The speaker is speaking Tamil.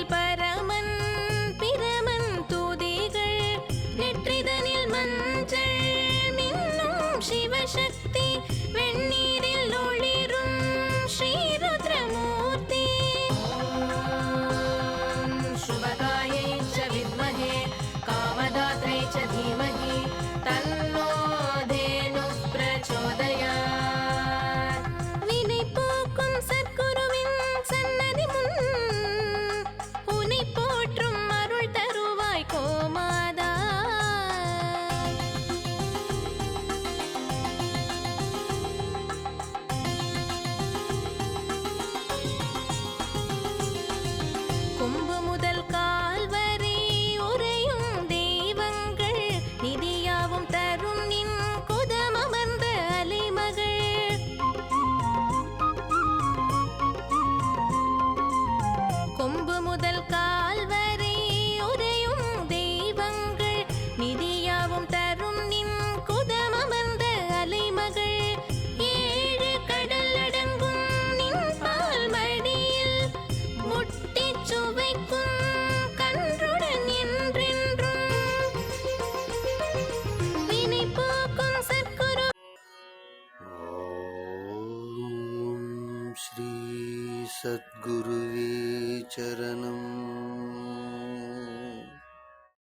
el país. கொம்பு முதல் கால் வரை உரையும் தெய்வங்கள். நிதியாவும் தரும் நின் குதமமர்ந்த அலைமகள். கொம்பு முதல் श्रीसद्गुरुवे चरणम्